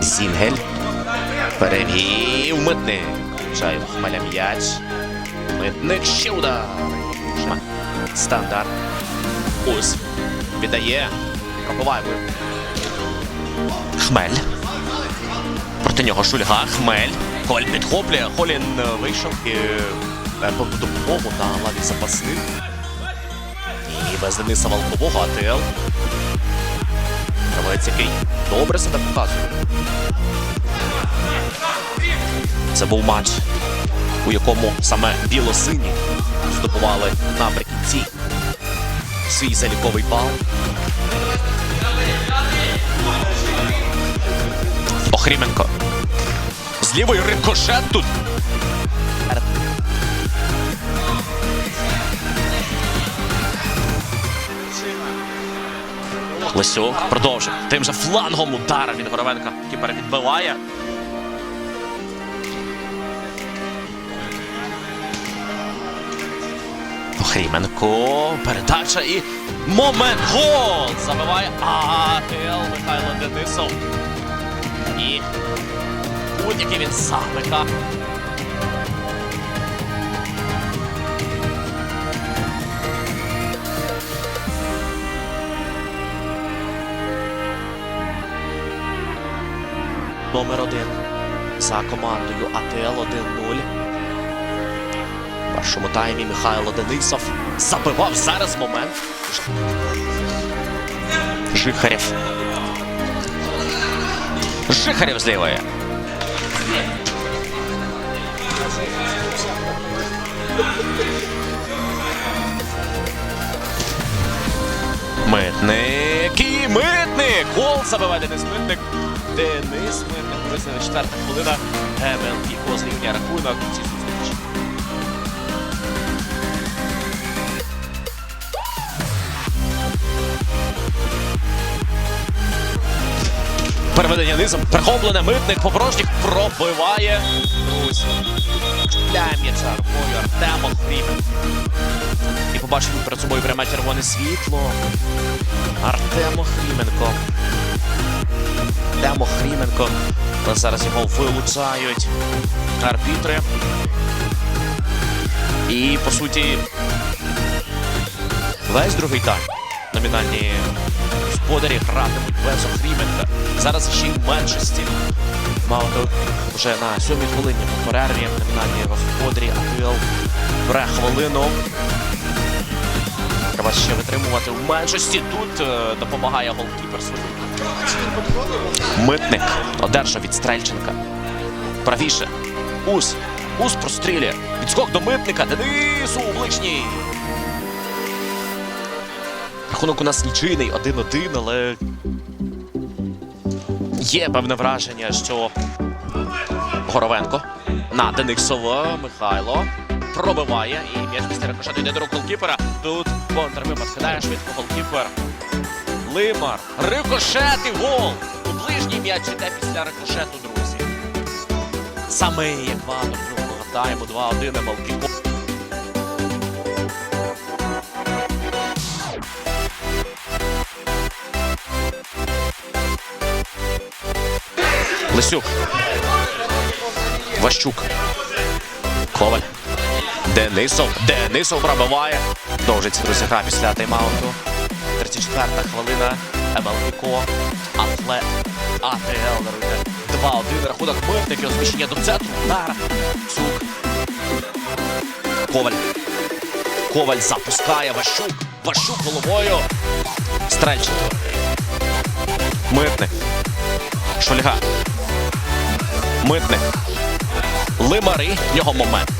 Зінгель. Перевів митник. Чай Хмеля м'яч. Митник ще удар. Стандарт. Ус. Віддає. Пробиває. Хмель. Проти нього Шульга. Хмель. Коваль підхоплює. Холін е, вийшов і е, по допомогу на лаві запасних. І без Дениса Волкового АТЛ. Гравець, який добре себе показує. Це був матч, у якому саме білосині здобували наприкінці свій заліковий бал. Охріменко. З лівої рикошет тут. Лисюк продовжив. Тим же флангом удар від Горовенка. Кіпер відбиває. Охріменко. Передача і момент. Гол! Забиває АТЛ Михайло Денисов. І будь-який він замика. Номер один за командою АТЛ 1-0. В першому таймі Михайло Денисов забивав зараз момент. Жихарєв. Жихарєв з митник! Гол забиває Денис Митник. Денис Митник. Висновена четверта хвилина. МЛП Козлівня рахунок. в цій. Переведення низом. прихоплене митник. Попорожніх пробиває. Друзі. Чіпляє м'яча рукою Артем Охрімен. І побачив перед собою пряме червоне світло. Артем Охріменко. Артем Охріменко. Але зараз його вилучають арбітри. І, по суті, весь другий тайм. Номінальні господарі гратимуть без Охріменка. Зараз ще й в меншості. Мало того, вже на сьомій хвилині по перерві номінальні господарі АТЛ бере хвилину. Треба ще витримувати в меншості. Тут е, допомагає голкіпер. Митник одержав від Стрельченка. Правіше. Ус. Ус прострілює. Відскок до митника. Денису у ближній. Рахунок у нас нічийний 1-1, але є певне враження, що Горовенко на Денисова Михайло пробиває і м'яч після рикошету йде до рук голкіпера. Тут контрвипад кидає швидко голкіпер. Лимар. Рикошет і гол. У ближній м'яч іде після рикошету, друзі. Саме екватор другого тайму 2-1 Малкіко. Лисюк. Ващук. Коваль. Денисов. Денисов пробиває. Довжиться, друзі, гра після тайм-ауту. 34-та хвилина. МЛК. Атлет. АТЛ, друзі. 2-1. Рахунок митники. Розміщення до центру. Удар. Цук. Коваль. Коваль запускає. Ващук. Ващук головою. Стрельченко. Митник. Шульга. Митник. Лимари. В нього момент.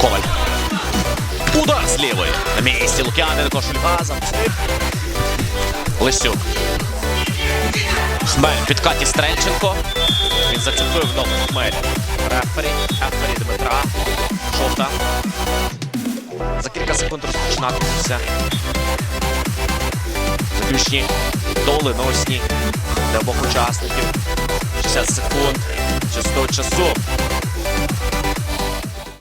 Коваль. Удар з лівої. На місці Лук'яненко Шульга запустив. Лисюк. Хмель підкаті Стрельченко. Він зацепив ногу Хмель. Рефері. Рефері Дмитра. Жовта. За кілька секунд розпочинатися. Заключні доленосні для обох учасників. 60 секунд чистого часу.